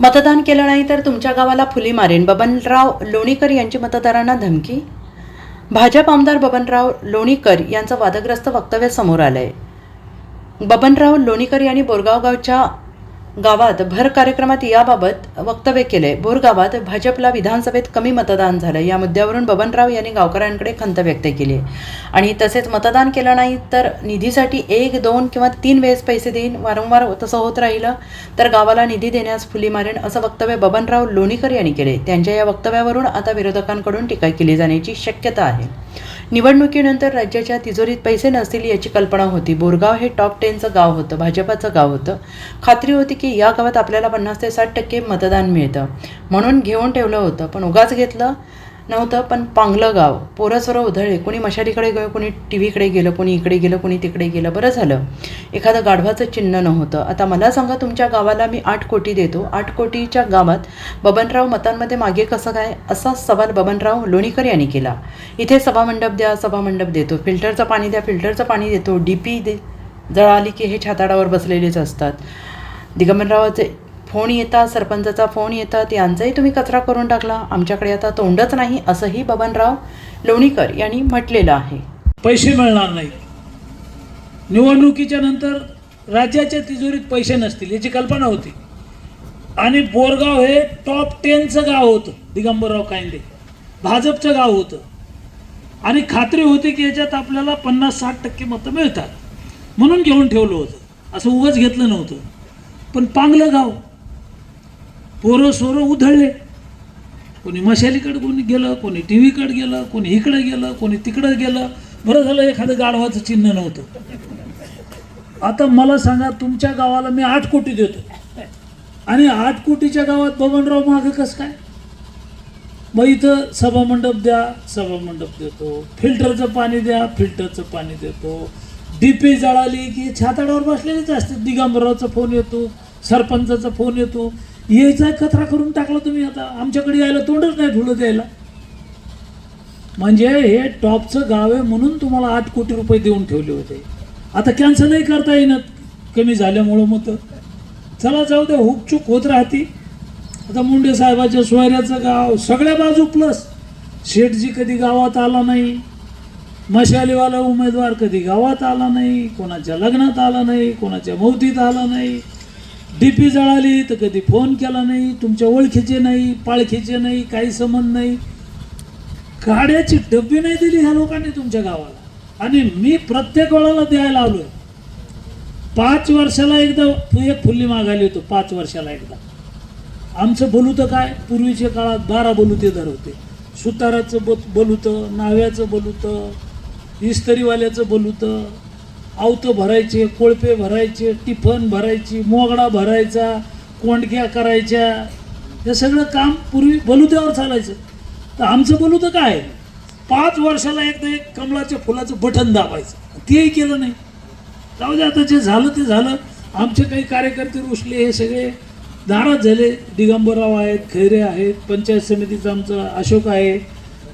मतदान केलं नाही तर तुमच्या गावाला फुली मारेन. बबनराव लोणीकर यांची मतदारांना धमकी? भाजप आमदार बबनराव लोणीकर यांचं वादग्रस्त वक्तव्य समोर आलं आहे बबनराव लोणीकर यांनी बोरगाव गावच्या गावात भर कार्यक्रमात याबाबत वक्तव्य केले. बोर गावात भाजपला विधानसभेत कमी मतदान झालं. या मुद्द्यावरून बबनराव यांनी गावकऱ्यांकडे खंत व्यक्त केली. आणि तसेच मतदान केलं नाही तर निधीसाठी एक दोन किंवा तीन वेळेस पैसे देईन वारंवार तसं होत राहिलं तर गावाला निधी देण्यास फुली मारेन असं वक्तव्य बबनराव लोणीकर यांनी केले. त्यांच्या या वक्तव्यावरून आता विरोधकांकडून टीका केली जाण्याची शक्यता आहे. निवडणुकीनंतर राज्याच्या तिजोरीत पैसे नसतील याची कल्पना होती. बोरगाव हे टॉप टेनचं गाव होतं भाजपाचं गाव होतं. खात्री होती की या गावात आपल्याला पन्नास ते साठ टक्के मतदान मिळतं. म्हणून घेऊन ठेवलं होतं पण उगाच घेतलं नव्हतं पण पांगलं गाव. पोरं उधळले. कोणी मशालीकडे गेलं कोणी टी व्हीकडे गेलं कोणी इकडे गेलं कोणी तिकडे गेलं. बरं झालं. एखादं गाढवाचं चिन्ह नव्हतं. आता मला सांगा तुमच्या गावाला मी आठ कोटी देतो. आठ कोटीच्या गावात बबनराव मतांमध्ये मागे कसं काय? असा सवाल बबनराव लोणीकर यांनी केला. इथे सभामंडप द्या सभामंडप देतो. फिल्टरचं पाणी द्या फिल्टरचं पाणी देतो. डी पी दे जळाली की हे छाताडावर बसलेलेच असतात. दिगंबररावाचे फोन येतात सरपंचाचा फोन येतात यांचाही तुम्ही कचरा करून टाकला. आमच्याकडे आता तोंडच नाही असंही बबनराव लोणीकर यांनी म्हटलेलं आहे. पैसे मिळणार नाही. निवडणुकीच्या नंतर राज्याच्या तिजोरीत पैसे नसतील याची कल्पना होती. आणि बोरगाव हे टॉप टेनचं गाव होतं दिगंबरराव कायंदे. भाजपचं गाव होतं. आणि खात्री होती की याच्यात आपल्याला पन्नास साठ टक्के मतं मिळतात. म्हणून घेऊन ठेवलं होतं. असं उगाच घेतलं नव्हतं. पण पांगलं गाव पोरं सोरं उधळले. कोणी मशालीकडे कोणी गेलं कोणी टी व्हीकडे गेलं कोणी इकडे गेलं कोणी तिकडं गेलं. बरं झालं एखादं गाढवाचं चिन्ह नव्हतं. आता मला सांगा तुमच्या गावाला मी आठ कोटी देतो. आणि आठ कोटीच्या गावात बबनराव मागं कसं काय? मग इथं सभामंडप द्या सभामंडप देतो. फिल्टरचं पाणी द्या फिल्टरचं पाणी देतो. डीपी जळाली की छाताडावर बसलेलीच असते दिगंबरावचा फोन येतो सरपंचाचा फोन येतो. यायचा कचरा करून टाकला तुम्ही आता. आमच्याकडे यायला तोंडच नाही ठुलं द्यायला म्हणजे हे टॉपचं गाव आहे म्हणून तुम्हाला आठ कोटी रुपये देऊन ठेवले होते. आता कॅन्सलही करता येणार. कमी झाल्यामुळं मग चला जाऊ द्या. हुकचूक होत राहती. आता मुंडे साहेबाच्या सोयऱ्याचं गाव सगळ्या बाजू प्लस शेठजी कधी गावात आला नाही. मशालीवाला उमेदवार कधी गावात आला नाही. कोणाच्या लग्नात आला नाही. कोणाच्या मौतीत आला नाही. डीपी जळाली तर कधी फोन केला नाही तुमच्या ओळखीचे नाही पाळखीचे नाही काही संबंध नाही. गाड्याची डब्बी नाही दिली ह्या लोकांनी तुमच्या गावाला. आणि मी प्रत्येक वेळाला द्यायला आलोय. पाच वर्षाला एकदा एक फुल्ली मागायला येतो पाच वर्षाला एकदा. आमचं बोलूतं काय? पूर्वीच्या काळात बारा बोलुते धरवते. होते सुताराचं ब बोलुतं नाव्याचं बोलुतं इस्त्रीवाल्याचं बोलुतं आवतं भरायचे कोळपे भरायचे टिफन भरायची मोगडा भरायचा कोंडक्या करायच्या. हे सगळं काम पूर्वी बलुत्यावर चालायचं. तर आमचं बलुतं काय? पाच वर्षाला एकदा एक कमळाच्या फुलाचं बटन दाबायचं. तेही केलं नाही. जाऊ दे आता जे झालं ते झालं. आमचे काही कार्यकर्ते रुसले हे सगळे नाराज झाले. दिगंबरराव आहेत खैरे आहेत पंचायत समितीचं आमचं अशोक आहे.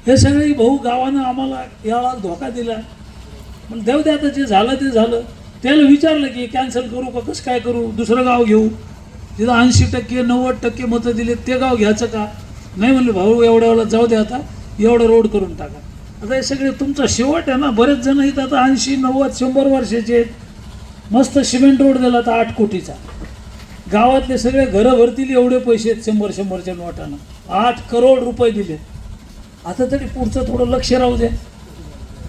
हे सगळे भाऊ गावानं आम्हाला यावेळा धोका दिला. पण देऊ द्या आता जे झालं ते झालं. त्याला विचारलं की कॅन्सल करू का? कसं काय करू? दुसरं गाव घेऊ. तिथं ऐंशी टक्के नव्वद टक्के मतं दिले. ते गाव घ्यायचं का? नाही म्हणलं भाऊ एवढ्या वेळेला जाऊ द्या आता. एवढं रोड करून टाका. आता हे सगळे तुमचा शेवट आहे ना. बरेच जण इथं आता ऐंशी नव्वद शंभर वर्षाचे आहेत. मस्त सिमेंट रोड दिला आता आठ कोटीचा. गावातले सगळे घरं भरतील एवढे पैसे आहेत शंभर शंभरच्या नोटानं. आठ करोड रुपये दिले आता तरी पुढचं थोडं लक्ष राहू द्या.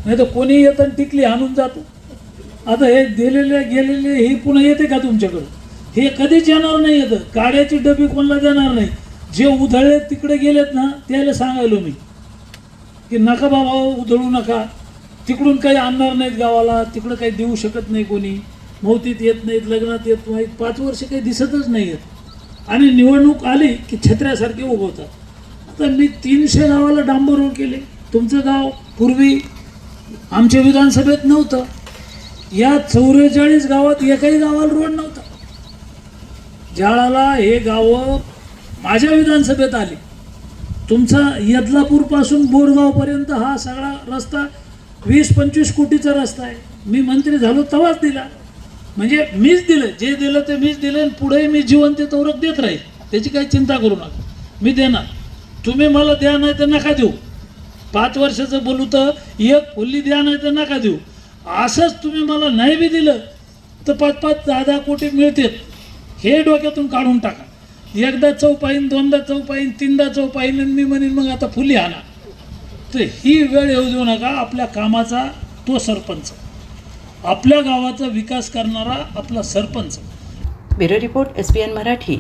नाही तर कोणी येतं आणि टिकली आणून जातो. आता हे दिलेले गेलेले हे पुन्हा येते का तुमच्याकडं? हे कधीच येणार नाही येतं काड्याची डबी कोणाला देणार नाही. जे उधळले तिकडे गेलेत ना त्याला सांगायलो मी की नका बाबा उधळू नका. तिकडून काही आणणार नाहीत गावाला तिकडं काही देऊ शकत नाही कोणी. मौतीत येत नाहीत लग्नात येत नाहीत पाच वर्ष काही दिसतच नाही आहेत आणि निवडणूक आली की छत्र्यासारखे उभवतात आता मी तीनशे गावाला डांबर केले. तुमचं गाव पूर्वी आमच्या विधानसभेत नव्हतं. या चौवेचाळीस गावात एकही गावाला रोड नव्हता. ज्याळाला हे गावं माझ्या विधानसभेत आली. तुमचा यदलापूरपासून बोरगावपर्यंत हा सगळा रस्ता वीस पंचवीस कोटीचा रस्ता आहे. मी मंत्री झालो तेव्हाच दिला. म्हणजे मीच दिलं. जे दिलं ते मीच दिलं आणि पुढेही मी जीवन ते तवरक देत राहील. त्याची काही चिंता करू नका. मी देणार. तुम्ही मला द्या नाही तर नका देऊ. पाच वर्षाचं बोलू तर एक फुल्ली द्या नाही तर नका देऊ. असंच तुम्ही मला नाही बी दिलं तर पाच पाच दहा दहा कोटी मिळतील. हे डोक्यातून काढून टाका. एकदा चौपाईन दोनदा चौपाईन तीनदा चौ आणि मी म्हणेन मग आता फुली आणा. तर ही वेळ येऊ देऊ नका. आपल्या कामाचा तो सरपंच. आपल्या गावाचा विकास करणारा आपला sarpanch. Bureau report S P N Marathi.